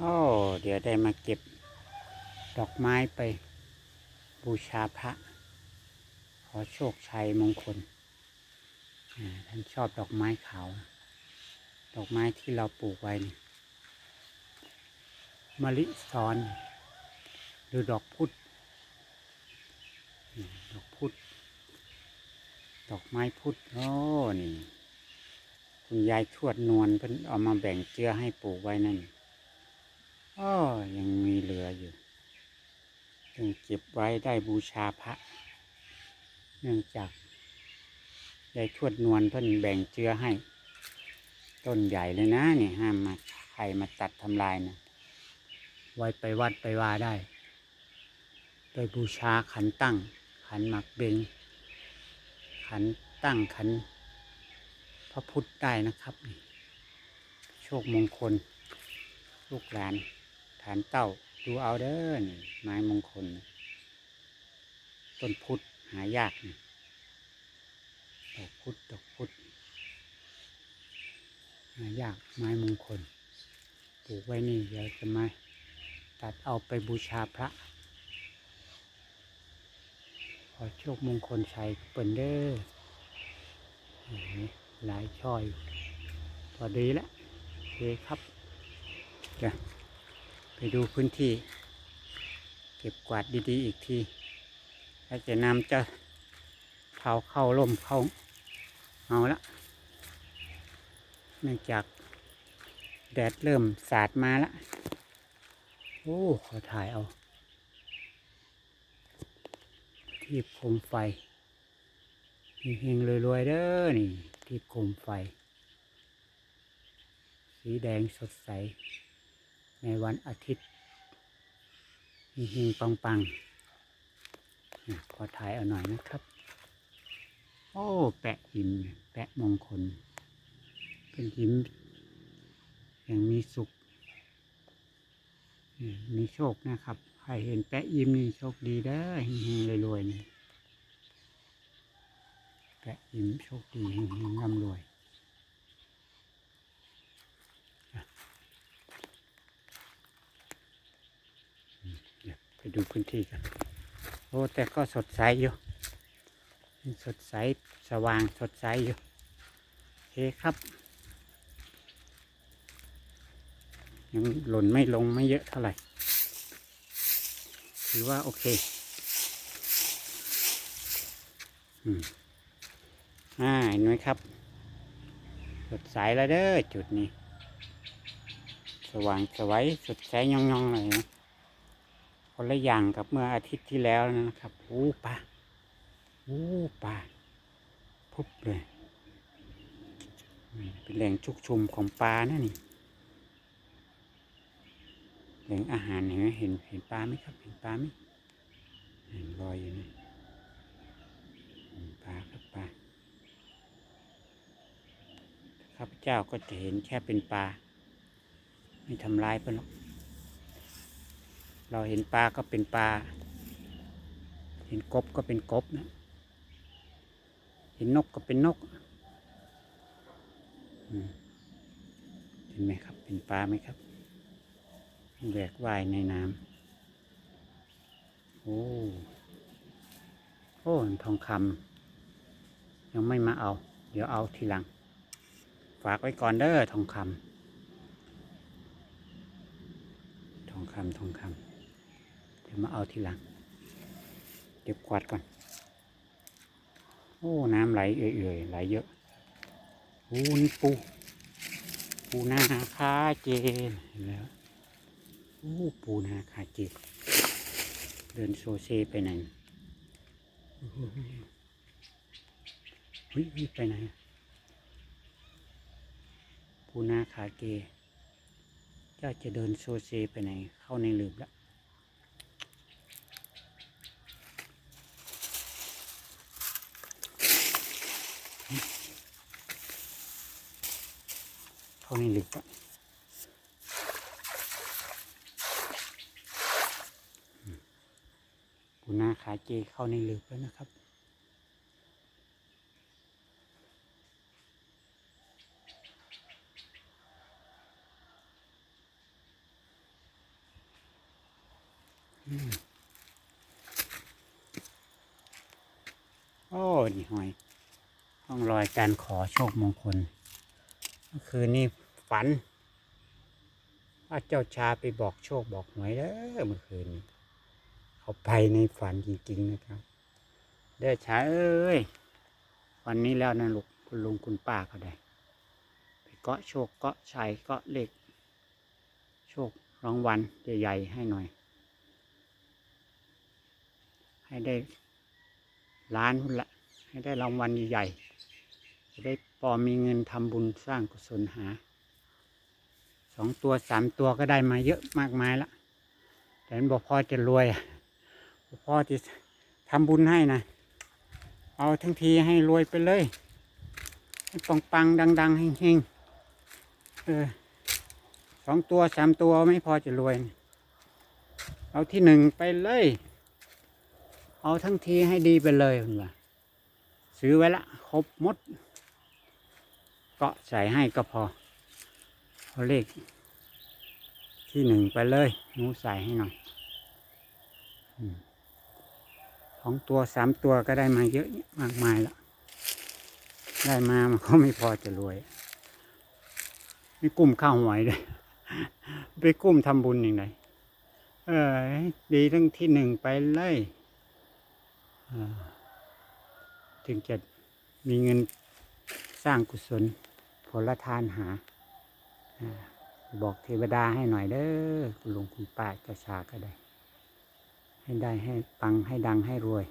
โอ้เดี๋ยวได้มาเก็บดอกไม้ไป บูชาพระ ขอโชคชัยมงคลท่านชอบดอกไม้ขาวดอกไม้ที่เราปลูกไว้นี่มะลิซอน หรือดอกพุธดอกพุธดอกไม้พุธโอ้นี่คุณยายทวดนวลเพิ่นเอามาแบ่งเจือให้ปลูกไว้นั่น อ้อยังมีเหลืออยู่ยังเก็บไว้ได้บูชาพระ เนื่องจากยายทวดนวลเพิ่นแบ่งเจือให้ ต้นใหญ่เลยนะเนี่ยห้ามมาใครมาตัดทำลายนะไว้ไปวัดไปว่าได้ ไปบูชาขันตั้ง ขันหมักเบงขันตั้งขัน พระพุทธได้นะครับ โชคมงคล ลูกหลาน ฐานเต้า ดูเอาเด้อนี่ไม้มงคล ต้นพุทธหายากนี่ดอกพุทธดอกพุทธหายากไม้มงคลปลูกไว้นี่เดี๋ยวจะมาตัดเอาไปบูชาพระ ขอโชคมงคลชัยเปิ่นเด้อหลายช่อย พอดีแล้วโอเคครับเดี๋ยว ไปดูพื้นที่ เก็บกวาดดีๆอีกทีถ้าจะนำจะเผาเข้าร่มเข้าเอาละเนื่องจากแดดเริ่มสาดมาล้วโอ้ขอถ่ายเอา ที่โคมไฟเฮงๆรวยๆเด้อนี่ ที่โคมไฟ สีแดงสดใส ในวันอาทิตย์เฮงปังๆนะขอถ่ายเอาหน่อยนะครับ โอ้ แปะหิน แปะมงคล เป็นหินอย่างมีสุข มีโชคนะครับ ใครเห็นแปะยิ้มนี่โชคดีเด้อเฮงๆรวยๆนี่แปะยิ้มโชคดีเฮงๆร่ำรวยอะอืมเดูพื้นที่กัน โอ้ แต่ก็สดใสอยู่ สดใสสว่างสดใสอยู่โอเคครับ ยังหล่นไม่ลงไม่เยอะเท่าไหร่ ถือว่าโอเค อืมอ่าเห็นไหมครับ สดใสแล้วเด้อจุดนี้ สว่างสวัยสดใสย่องๆเลยนะ คนละอย่างกับเมื่ออาทิตย์ที่แล้วนะครับโอ้ปลาโอ้ปลาพุบเลย เป็นแหล่งชุกชุมของปลานะนี่แหล่งอาหารเห็นไหมเห็นเห็นปลาไหมครับ เห็นปลาไหมเห็นลอยอยู่นี่ปลาครับปลาข้าพเจ้าก็จะเห็นแค่เป็นปลา ไม่ทำร้ายเพื่อนหรอก เราเห็นปลาก็เป็นปลา เห็นกบก็เป็นกบนะ เห็นนกก็เป็นนก เห็นไหมครับ เป็นปลาไหมครับแหวกว่ายในน้ำ โอ้ โอ้ ทองคำยังไม่มาเอา เดี๋ยวเอาทีหลัง ฝากไว้ก่อนเด้อทองคำทองคำทองคำ เดี๋ยวมาเอาทีหลัง เก็บกวาดก่อน โอ้ น้ำไหลเอื่อยๆไหลเยอะโอ้นี่ปู ปูนาคาเจนเห็นแล้วโอ้ปูนาคาเจนเดินโซเซไปไหนโอ้โหเฮ้ยเฮ้ยไปไหนปูนาคาเกเจ้าจะเดินโซเซไปไหน เข้าในหลืบแล้ว เข้าในหลืบแล้วปูนาขาเจเข้าในหลืบแล้วนะครับอโอ้นี่หอยห้องรอยการขอโชคมงคล คืนนี้ฝัน ว่าเจ้าชาไปบอกโชคบอกหวยเด้อเมื่อคืนนี้เขาไปในฝันจริงๆนะครับ เด้อชาเอ้ยวันนี้แล้วนะลูกคุณลุงคุณป้าเขาได้ไปเกาะโชคเกาะชัยเกาะเลขโชครางวัลใหญ่ๆให้หน่อย ให้ได้ล้านพุ่นละให้ได้รางวัลใหญ่ๆ จะได้พอมีเงินทำบุญสร้างกุศลหาสองตัวสามตัวก็ได้มาเยอะมากมายละแต่มันบอกพอจะรวยอะบ่พอจะทำบุญให้นะเอาทั้งทีให้รวยไปเลยให้ปังปังดังๆเฮงเออสองตัวสามตัวไม่พอจะรวยนะเอาที่หนึ่งไปเลย เอาทั้งทีให้ดีไปเลยคุณว่าซื้อไว้ละครบหมด ก็ใส่ให้ก็พอเอาเลขที่หนึ่งไปเลยหนูใส่ให้หน่อยอืมสองตัวสามตัวก็ได้มาเยอะมากมายแล้ว ได้มามันก็ไม่พอจะรวยไม่กุ้มข้าวหวยเลยไปกุ้มทำบุญอย่างไรเออ ดีทั้งที่หนึ่งไปเลยถึงจะมีเงินสร้างกุศล ลทานหา บอกเทวดาให้หน่อยเด้อคุณลุงคุณป้าจะชาก็ได้ ให้ได้ให้ปังให้ดังให้รวย